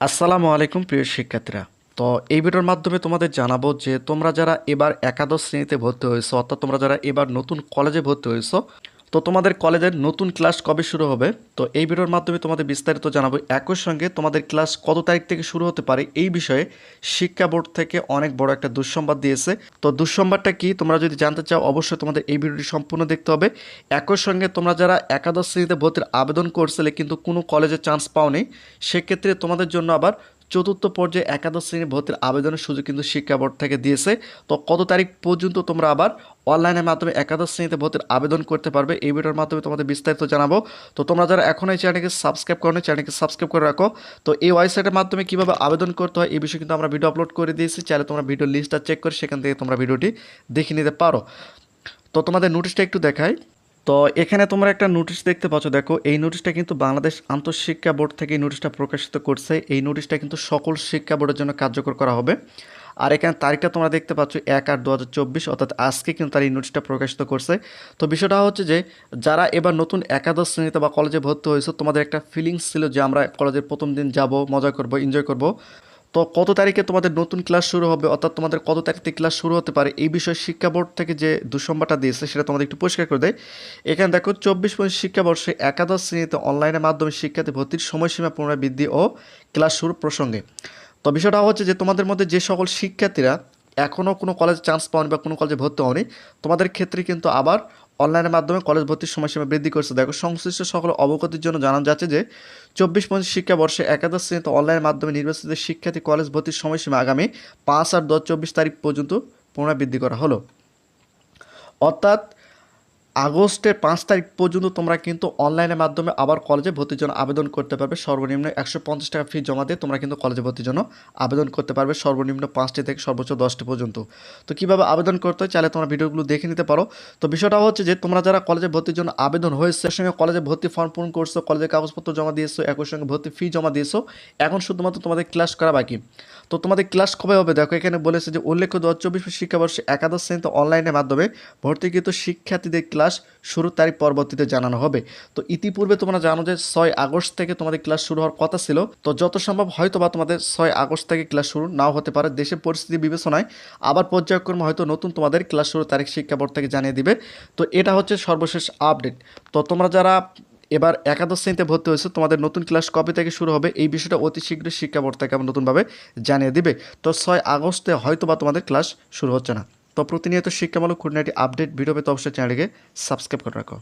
আসসালামু আলাইকুম, প্রিয় শিক্ষার্থীরা। তো এই ভিডিওর মাধ্যমে তোমাদের জানাব যে তোমরা যারা এবার একাদশ শ্রেণীতে ভর্তি হয়েছো, অর্থাৎ তোমরা যারা এবার নতুন কলেজে ভর্তি হয়েছো তো তোমাদের কলেজের নতুন ক্লাস কবে শুরু হবে? তো এই ভিডিওর মাধ্যমে তোমাদের বিস্তারিত জানাব। একই সঙ্গে তোমাদের ক্লাস কত তারিখ থেকে শুরু হতে পারে এই বিষয়ে শিক্ষা বোর্ড থেকে অনেক বড় একটা দুঃসংবাদ দিয়েছে। তো দুঃসংবাদটা কি? তোমরা যদি জানতে চাও, অবশ্যই তোমাদের এই ভিডিওটি সম্পূর্ণ দেখতে হবে। একই সঙ্গে তোমরা যারা একাদশ শ্রেণীতে ভর্তির আবেদন করছিলে কিন্তু কোনো কলেজে চান্স পাওনি, সেক্ষেত্রে তোমাদের জন্য আবার চতুর্থ পর্যায়ে একাদশ শ্রেণি ভর্তির আবেদনের সুযোগ কিন্তু শিক্ষা বোর্ড থেকে দিয়েছে। তো কত তারিখ পর্যন্ত তোমরা আবার অনলাইনের মাধ্যমে একাদশ শ্রেণীতে ভর্তির আবেদন করতে পারবে? এই ভিডিওর মাধ্যমে তোমাদের বিস্তারিত জানাব। তো তোমরা যারা এখন এই চ্যানেলকে সাবস্ক্রাইব করো চ্যানেলকে সাবস্ক্রাইব করে রাখো। তো এই ওয়েবসাইটের মাধ্যমে কীভাবে আবেদন করতে হয়, এই বিষয়ে কিন্তু আমরা ভিডিও আপলোড করে দিয়েছি। চাইলে তোমরা ভিডিও লিস্টটা চেক করে সেখান থেকে তোমরা ভিডিওটি দেখে নিতে পারো। তো তোমাদের নোটিশটা একটু দেখাই। তো এখানে তোমরা একটা নোটিশ দেখতে পাচ্ছ। দেখো, এই নোটিশটা কিন্তু বাংলাদেশ আন্তঃশিক্ষা বোর্ড থেকে এই নোটিশটা প্রকাশিত করছে। এই নোটিশটা কিন্তু সকল শিক্ষা বোর্ডের জন্য কার্যকর করা হবে। আর এখানে তারিখটা তোমরা দেখতে পাচ্ছ, এক আট দু অর্থাৎ আজকে কিন্তু তার এই নোটিশটা প্রকাশিত করছে। তো বিষয়টা হচ্ছে যে, যারা এবার নতুন একাদশ শ্রেণীতে বা কলেজে ভর্তি হয়েছে, তোমাদের একটা ফিলিংস ছিল যে আমরা কলেজের প্রথম দিন যাব, মজা করব এনজয় করব। তো কত তারিখে তোমাদের নতুন ক্লাস শুরু হবে? অর্থাৎ তোমাদের কত তারিখ ক্লাস শুরু হতে পারে? এই বিষয়ে শিক্ষা বোর্ড থেকে যে দুঃসংবাদটা দিয়েছে, সেটা তোমাদের একটু পরিষ্কার করে দেয় এখানে দেখো, চব্বিশ পঁচিশ শিক্ষাবর্ষে একাদশ শ্রেণীতে অনলাইনের মাধ্যমে শিক্ষার্থী ভর্তির সময়সীমা পুনরাবৃদ্ধি ও ক্লাস শুরু প্রসঙ্গে। তো বিষয়টা হচ্ছে যে তোমাদের মধ্যে যে সকল শিক্ষার্থীরা এখনও কোনো কলেজে চান্স পাওনি বা কোনো কলেজে ভর্তি হওনি, তোমাদের ক্ষেত্রে কিন্তু আবার অনলাইনের মাধ্যমে কলেজ ভর্তির সময়সীমা বৃদ্ধি করছে। দেখো, সংশ্লিষ্ট সকল অবগতির জন্য জানা যাচ্ছে যে, চব্বিশ পঁচিশ শিক্ষাবর্ষে একাদশ শ্রেণীতে অনলাইনের মাধ্যমে নির্বাচিত শিক্ষার্থী কলেজ ভর্তির সময়সীমা আগামী পাঁচ আর দশ চব্বিশ তারিখ পর্যন্ত পুনরাবৃদ্ধি করা হলো। অর্থাৎ আগস্টের পাঁচ তারিখ পর্যন্ত তোমরা কিন্তু অনলাইনের মাধ্যমে আবার কলেজে ভর্তির জন্য আবেদন করতে পারবে। সর্বনিম্ন একশো পঞ্চাশ টাকা ফি জমা দিয়ে তোমরা কিন্তু কলেজে ভর্তির জন্য আবেদন করতে পারবে, সর্বনিম্ন পাঁচটি থেকে সর্বোচ্চ দশটি পর্যন্ত। তো কীভাবে আবেদন করতে হয় চাইলে তোমরা ভিডিওগুলো দেখে নিতে পারো। তো বিষয়টা হচ্ছে যে, তোমরা যারা কলেজে ভর্তির জন্য আবেদন হয়েছে সঙ্গে কলেজে ভর্তি ফর্ম পূরণ করছ কলেজের কাগজপত্র জমা দিয়েছ, একই সঙ্গে ভর্তি ফি জমা দিয়েছ, এখন শুধুমাত্র তোমাদের ক্লাস করা বাকি। তো তোমাদের ক্লাস কবে হবে? দেখো, এখানে বলেছে যে, উল্লেখ্য দু হাজার চব্বিশ শিক্ষাবর্ষে একাদশ শ্রেণীতে অনলাইনের মাধ্যমে ভর্তিকৃত শিক্ষার্থীদের ক্লাস শুরু তারিখ পরবর্তীতে জানানো হবে। তো ইতিপূর্বে তোমরা জানো যে ছয় আগস্ট থেকে তোমাদের ক্লাস শুরু হওয়ার কথা ছিল। তো যত সম্ভব হয়তো বা তোমাদের ছয় আগস্ট থেকে ক্লাস শুরু নাও হতে পারে। দেশের পরিস্থিতি বিবেচনায় আবার পর্যায়ক্রমে হয়তো নতুন তোমাদের ক্লাস শুরু তারিখ শিক্ষা বোর্ড থেকে জানিয়ে দিবে। তো এটা হচ্ছে সর্বশেষ আপডেট। তো তোমরা যারা এবার একাদশ শ্রেণীতে ভর্তি হয়েছে, তোমাদের নতুন ক্লাস কবে থেকে শুরু হবে এই বিষয়টা অতি শীঘ্রই শিক্ষা বোর্ড থেকে আবার নতুনভাবে জানিয়ে দিবে। তো ছয় আগস্টে হয়তো বা তোমাদের ক্লাস শুরু হচ্ছে না। তো প্রতিনিয়ত শিক্ষামূলক খুঁটিনাটি আপডেট ভিডিও পেতে অবশ্যই চ্যানেলকে সাবস্ক্রাইব করে রাখো।